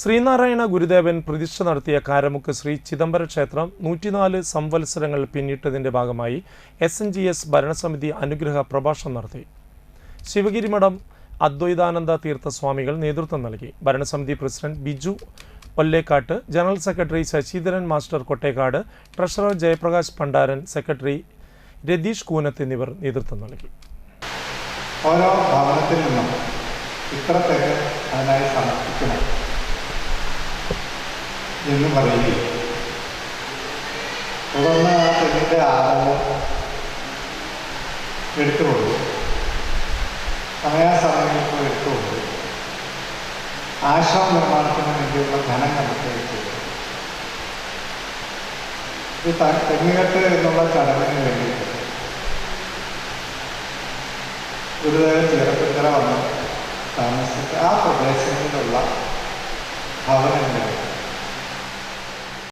ശ്രീനാരായണ ഗുരുദേവൻ പ്രതിഷ്ഠ നടത്തിയ കാരമുക്ക് ശ്രീ ചിദംബര ക്ഷേത്രം നൂറ്റിനാല് സംവത്സരങ്ങൾ പിന്നിട്ടതിന്റെ ഭാഗമായി എസ് എൻ ജി എസ് ഭരണസമിതി അനുഗ്രഹ പ്രഭാഷണം നടത്തി. ശിവഗിരി മഠം അദ്വൈതാനന്ദ തീർത്ഥ സ്വാമികൾ നേതൃത്വം നൽകി. ഭരണസമിതി president Biju Ollekkat general secretary Sasidharan master Kottekkad treasurer Jayaprakash Bhandaran secretary Ratheesh Koonath എന്നിവർ നേതൃത്വം നൽകി. ഓരോ ഭവനത്തിൽ നിന്നും ഇത്ര പേര് അതിനായി സമർപ്പിക്കണം. എന്ന് പറയുകയും തുടർന്ന് ആ പെണ്ണിന്റെ ആദരവ് എടുത്തുകൊണ്ടു സമയാസമയങ്ങൾ എടുത്തുകൊണ്ടു ആശ്രമ നിർമ്മാണത്തിന് വേണ്ടിയുള്ള ധനം കണ്ടെത്തുകയും ഈ തെങ്ങുകെട്ട് എന്നുള്ള ചടങ്ങിന് വേണ്ടിയിട്ട് ഗുരുദേവൻ ചെറുപ്പത്തില വന്ന് താമസിച്ച ആ പ്രദേശങ്ങളിലുള്ള ഭവനങ്ങളിൽ